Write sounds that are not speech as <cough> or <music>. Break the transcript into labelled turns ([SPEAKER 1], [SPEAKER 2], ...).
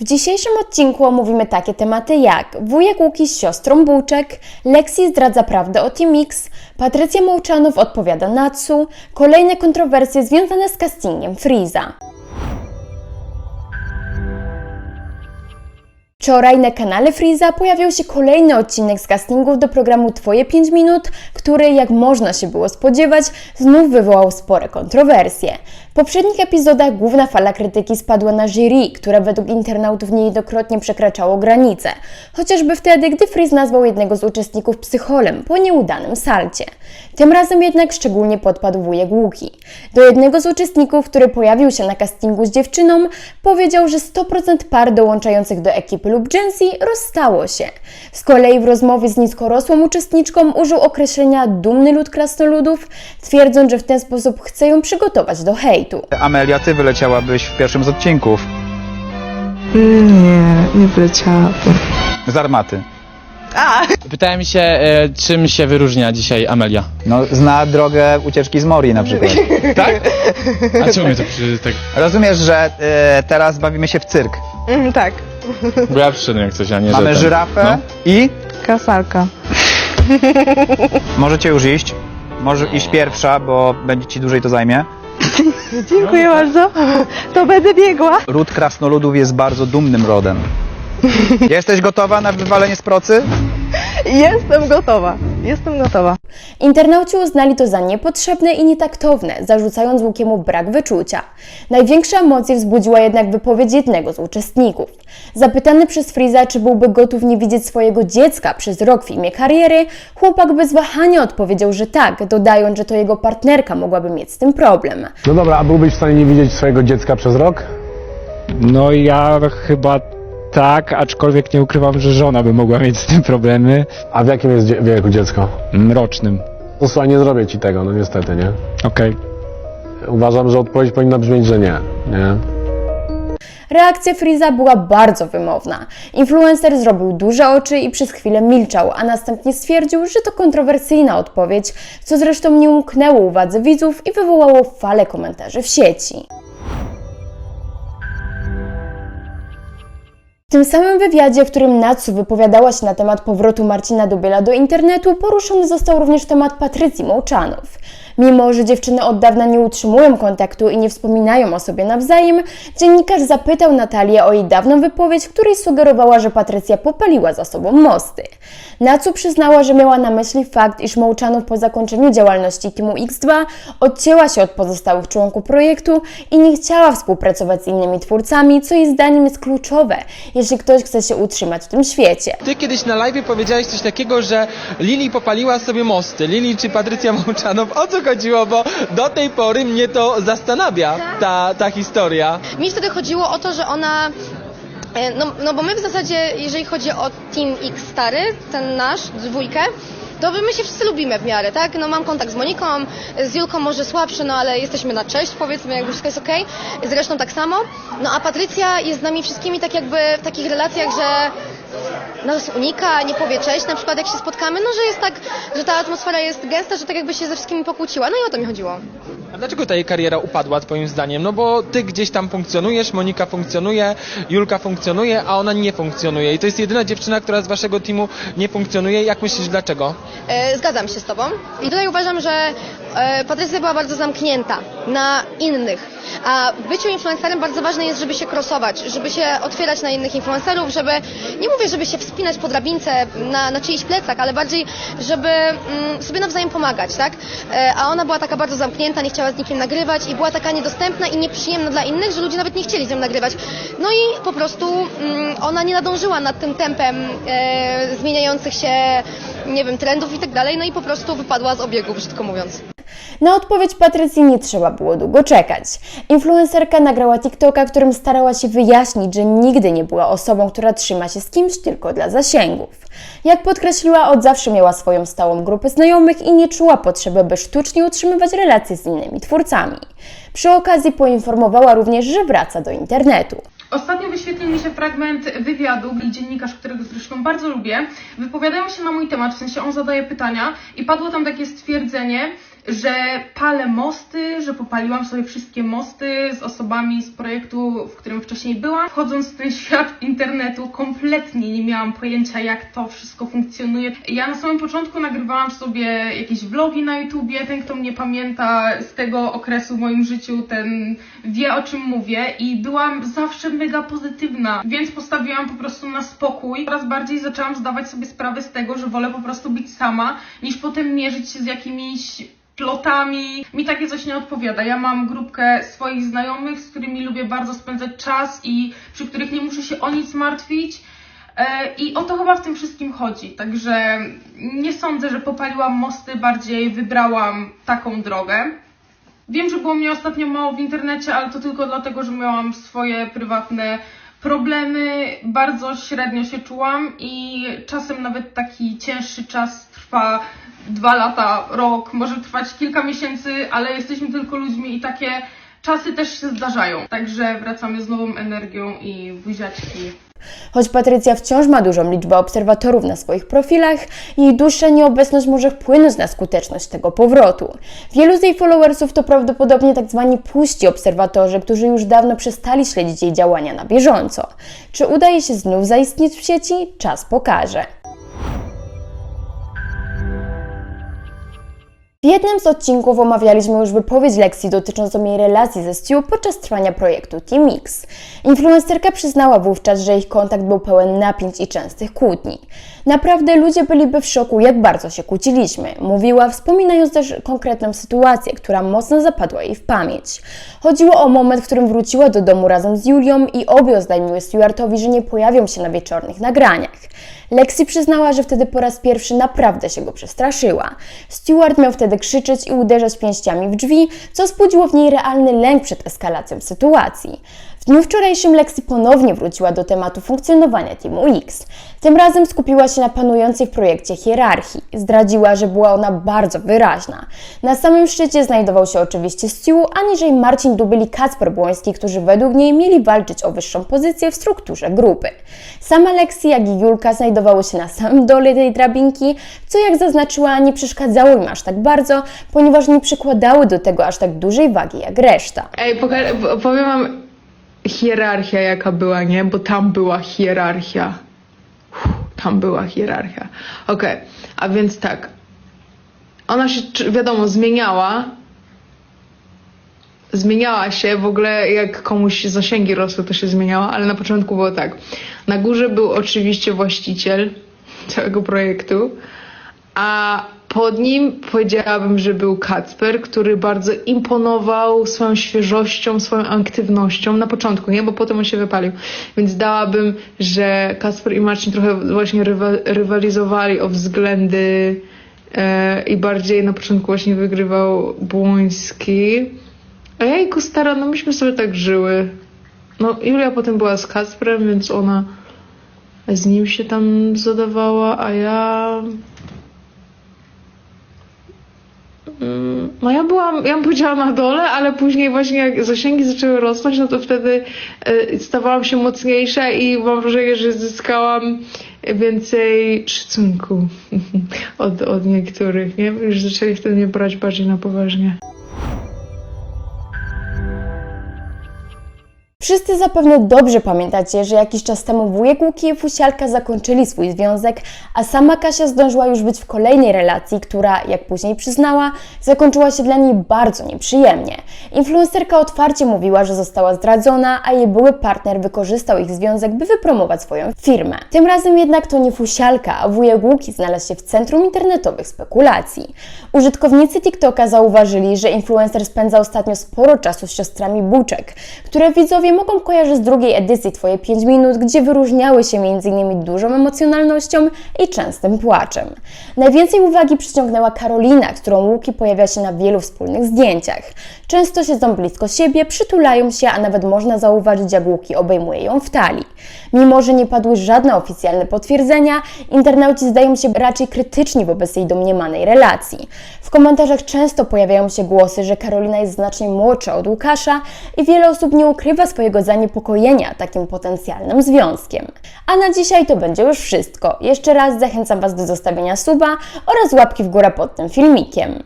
[SPEAKER 1] W dzisiejszym odcinku omówimy takie tematy jak wujek Łuki z siostrą Bułczek, Lexi zdradza prawdę o Team X, Patrycja Mołczanow odpowiada Natsu, kolejne kontrowersje związane z castingiem Freeza. Wczoraj na kanale Freeza pojawił się kolejny odcinek z castingów do programu Twoje 5 minut, który, jak można się było spodziewać, znów wywołał spore kontrowersje. Poprzednich epizodach główna fala krytyki spadła na jury, które według internautów niejednokrotnie przekraczało granice. Chociażby wtedy, gdy Freeze nazwał jednego z uczestników psycholem po nieudanym salcie. Tym razem jednak szczególnie podpadł wujek Łuki. Do jednego z uczestników, który pojawił się na castingu z dziewczyną, powiedział, że 100% par dołączających do ekipy lub Gen Z rozstało się. Z kolei w rozmowie z niskorosłą uczestniczką użył określenia dumny lud krasnoludów, twierdząc, że w ten sposób chce ją przygotować do hejtu.
[SPEAKER 2] Amelia, ty wyleciałabyś w pierwszym z odcinków
[SPEAKER 3] Nie, nie wyleciałabym.
[SPEAKER 2] z armaty.
[SPEAKER 4] Pytałem się, e, czym się wyróżnia dzisiaj Amelia.
[SPEAKER 2] No, zna drogę ucieczki z Mori na przykład. <laughs>
[SPEAKER 4] Tak? A czemu mnie to przy, tak...
[SPEAKER 2] Rozumiesz, że e, teraz bawimy się w cyrk.
[SPEAKER 3] Mm, tak.
[SPEAKER 4] Bo ja przyszedłem jak coś, a nie,
[SPEAKER 2] Mamy
[SPEAKER 4] że ten-
[SPEAKER 2] żyrafę
[SPEAKER 4] No.
[SPEAKER 2] i
[SPEAKER 3] Kasalka.
[SPEAKER 2] możecie już iść. Może iść pierwsza, bo będzie ci dłużej to zajmie.
[SPEAKER 3] Dziękuję bardzo. To będę biegła.
[SPEAKER 2] Ród krasnoludów jest bardzo dumnym rodem. <laughs> Jesteś gotowa na wywalenie z procy?
[SPEAKER 3] Jestem gotowa. Jestem gotowa.
[SPEAKER 1] Internauci uznali to za niepotrzebne i nietaktowne, zarzucając Łukiemu brak wyczucia. Największe emocje wzbudziła jednak wypowiedź jednego z uczestników. Zapytany przez Freeza, czy byłby gotów nie widzieć swojego dziecka przez rok w imię kariery, chłopak bez wahania odpowiedział, że tak, dodając, że to jego partnerka mogłaby mieć z tym problem.
[SPEAKER 5] No dobra, a byłbyś w stanie nie widzieć swojego dziecka przez rok?
[SPEAKER 6] No ja chyba tak, aczkolwiek nie ukrywam, że żona by mogła mieć z tym problemy
[SPEAKER 5] A w jakim jest dzie- wieku dziecko?
[SPEAKER 6] mrocznym.
[SPEAKER 5] No słuchaj, nie zrobię ci tego, no niestety, nie?
[SPEAKER 6] Okej.
[SPEAKER 5] Uważam, że odpowiedź powinna brzmieć, że nie, nie?
[SPEAKER 1] Reakcja Freeza była bardzo wymowna. Influencer zrobił duże oczy i przez chwilę milczał, a następnie stwierdził, że to kontrowersyjna odpowiedź, co zresztą nie umknęło uwadze widzów i wywołało falę komentarzy w sieci. W tym samym wywiadzie, w którym Natsu wypowiadała się na temat powrotu Marcina Dubiela do internetu, poruszony został również temat Patrycji Mołczanów. Mimo, że dziewczyny od dawna nie utrzymują kontaktu i nie wspominają o sobie nawzajem, dziennikarz zapytał Natalię o jej dawną wypowiedź, w której sugerowała, że Patrycja popaliła za sobą mosty. Natsu przyznała, że miała na myśli fakt, iż Mołczanów po zakończeniu działalności Teamu X2 odcięła się od pozostałych członków projektu i nie chciała współpracować z innymi twórcami, co jej zdaniem jest kluczowe, jeśli ktoś chce się utrzymać w tym świecie.
[SPEAKER 7] Ty kiedyś na live powiedziałeś coś takiego, że Lili popaliła sobie mosty. Lili czy Patrycja Mołczanow? O co chodziło? Bo do tej pory mnie to zastanawia, ta, ta historia.
[SPEAKER 8] Mi wtedy chodziło o to, że ona. e, No, no bo my w zasadzie, jeżeli chodzi o Team X stary, ten nasz, dwójkę, to my się wszyscy lubimy w miarę, tak? No mam kontakt z Moniką, z Julką może słabszy, no ale jesteśmy na cześć, powiedzmy, jakby wszystko jest okej. Zresztą tak samo. No a Patrycja jest z nami wszystkimi tak jakby w takich relacjach, że nas unika, nie powie cześć, na przykład jak się spotkamy, no że jest tak, że ta atmosfera jest gęsta, że tak jakby się ze wszystkimi pokłóciła. No i o to mi chodziło.
[SPEAKER 7] A dlaczego ta jej kariera upadła, twoim zdaniem? No bo ty gdzieś tam funkcjonujesz, Monika funkcjonuje, Julka funkcjonuje, a ona nie funkcjonuje. I to jest jedyna dziewczyna, która z waszego teamu nie funkcjonuje. Jak myślisz, dlaczego?
[SPEAKER 8] E, zgadzam się z Tobą. I tutaj uważam, że Patrycja była bardzo zamknięta na innych. A w byciu influencerem bardzo ważne jest, żeby się crossować, żeby się otwierać na innych influencerów, żeby, nie mówię, żeby się wspinać po drabince na, na czyichś plecach, ale bardziej, żeby mm, sobie nawzajem pomagać, tak? E, a ona była taka bardzo zamknięta, nie chciała z nikim nagrywać i była taka niedostępna i nieprzyjemna dla innych, że ludzie nawet nie chcieli z nią nagrywać. No i po prostu mm, ona nie nadążyła nad tym tempem e, zmieniających się nie wiem, trendów i tak dalej, no i po prostu wypadła z obiegu, brzydko mówiąc.
[SPEAKER 1] Na odpowiedź Patrycji nie trzeba było długo czekać. Influencerka nagrała TikToka, którym starała się wyjaśnić, że nigdy nie była osobą, która trzyma się z kimś tylko dla zasięgów. Jak podkreśliła, od zawsze miała swoją stałą grupę znajomych i nie czuła potrzeby, by sztucznie utrzymywać relacje z innymi twórcami. Przy okazji poinformowała również, że wraca do internetu.
[SPEAKER 9] Ostatnio wyświetlił mi się fragment wywiadu i dziennikarz, którego zresztą bardzo lubię, wypowiadają się na mój temat, w sensie on zadaje pytania i padło tam takie stwierdzenie, że palę mosty, że popaliłam sobie wszystkie mosty z osobami z projektu, w którym wcześniej byłam. Wchodząc w ten świat internetu, kompletnie nie miałam pojęcia, jak to wszystko funkcjonuje. Ja na samym początku nagrywałam sobie jakieś vlogi na YouTubie. Ten, kto mnie pamięta z tego okresu w moim życiu, ten wie o czym mówię i byłam zawsze mega pozytywna, więc postawiłam po prostu na spokój. Coraz bardziej zaczęłam zdawać sobie sprawę z tego, że wolę po prostu być sama, niż potem mierzyć się z jakimiś plotami. Mi takie coś nie odpowiada. Ja mam grupkę swoich znajomych, z którymi lubię bardzo spędzać czas i przy których nie muszę się o nic martwić. E, I o to chyba w tym wszystkim chodzi. Także nie sądzę, że popaliłam mosty, bardziej wybrałam taką drogę. Wiem, że było mnie ostatnio mało w internecie, ale to tylko dlatego, że miałam swoje prywatne problemy. Bardzo średnio się czułam i czasem nawet taki cięższy czas trwa dwa lata, rok, może trwać kilka miesięcy, ale jesteśmy tylko ludźmi i takie czasy też się zdarzają. Także wracamy z nową energią i buziaczki.
[SPEAKER 1] Choć Patrycja wciąż ma dużą liczbę obserwatorów na swoich profilach, jej dłuższa nieobecność może wpłynąć na skuteczność tego powrotu. Wielu z jej followersów to prawdopodobnie tak zwani puści obserwatorzy, którzy już dawno przestali śledzić jej działania na bieżąco. Czy udaje się znów zaistnieć w sieci? Czas pokaże. W jednym z odcinków omawialiśmy już wypowiedź Lexi dotyczącą jej relacji ze Stu podczas trwania projektu Team X. Influencerka przyznała wówczas, że ich kontakt był pełen napięć i częstych kłótni. Naprawdę ludzie byliby w szoku, jak bardzo się kłóciliśmy, mówiła, wspominając też konkretną sytuację, która mocno zapadła jej w pamięć. Chodziło o moment, w którym wróciła do domu razem z Julią i obie oznajmiły Stuartowi, że nie pojawią się na wieczornych nagraniach. Lexi przyznała, że wtedy po raz pierwszy naprawdę się go przestraszyła. Stuart miał wtedy krzyczeć i uderzać pięściami w drzwi, co wzbudziło w niej realny lęk przed eskalacją sytuacji. W dniu wczorajszym Lexi ponownie wróciła do tematu funkcjonowania Teamu X. Tym razem skupiła się na panującej w projekcie hierarchii. Zdradziła, że była ona bardzo wyraźna. Na samym szczycie znajdował się oczywiście Stu, aniżeli Marcin Dubyl i Kacper Błoński, którzy według niej mieli walczyć o wyższą pozycję w strukturze grupy. Sama Lexi, jak i Julka znajdowały się na samym dole tej drabinki, co jak zaznaczyła nie przeszkadzało im aż tak bardzo, ponieważ nie przykładały do tego aż tak dużej wagi jak reszta.
[SPEAKER 3] Ej, powiem wam hierarchia jaka była, nie? Bo tam była hierarchia. Uff, tam była hierarchia. Okej, a więc tak. Ona się, wiadomo, zmieniała. Zmieniała się, w ogóle jak komuś zasięgi rosły, to się zmieniała, ale na początku było tak. Na górze był oczywiście właściciel <laughs> całego projektu, a pod nim powiedziałabym, że był Kacper, który bardzo imponował swoją świeżością, swoją aktywnością na początku, nie? Bo potem on się wypalił. Więc dałabym, że Kacper i Marcin trochę właśnie rywa, rywalizowali o względy e, i bardziej na początku właśnie wygrywał Błoński. A jajku stara, no myśmy sobie tak żyły. No Julia potem była z Kacprem, więc ona z nim się tam zadawała, a ja Mm, No ja byłam, ja bym powiedziała na dole, ale później właśnie jak zasięgi zaczęły rosnąć, no to wtedy e, stawałam się mocniejsza i mam wrażenie, że zyskałam więcej szacunku <laughs> od, od niektórych, nie? Już zaczęli wtedy mnie brać bardziej na poważnie.
[SPEAKER 1] Wszyscy zapewne dobrze pamiętacie, że jakiś czas temu wujek Łuki i Fusialka zakończyli swój związek, a sama Kasia zdążyła już być w kolejnej relacji, która, jak później przyznała, zakończyła się dla niej bardzo nieprzyjemnie. Influencerka otwarcie mówiła, że została zdradzona, a jej były partner wykorzystał ich związek, by wypromować swoją firmę. Tym razem jednak to nie Fusialka, a wujek Łuki znalazł się w centrum internetowych spekulacji. Użytkownicy TikToka zauważyli, że influencer spędza ostatnio sporo czasu z siostrami Buczek, które widzowie mogą kojarzyć z drugiej edycji Twoje 5 minut, gdzie wyróżniały się m.in. dużą emocjonalnością i częstym płaczem. Najwięcej uwagi przyciągnęła Karolina, którą Łuki pojawia się na wielu wspólnych zdjęciach. Często siedzą blisko siebie, przytulają się, a nawet można zauważyć, jak Łuki obejmuje ją w talii. Mimo, że nie padły żadne oficjalne potwierdzenia, internauci zdają się raczej krytyczni wobec jej domniemanej relacji. W komentarzach często pojawiają się głosy, że Karolina jest znacznie młodsza od Łukasza i wiele osób nie ukrywa swojego zaniepokojenia takim potencjalnym związkiem. A na dzisiaj to będzie już wszystko. Jeszcze raz zachęcam Was do zostawienia suba oraz łapki w górę pod tym filmikiem.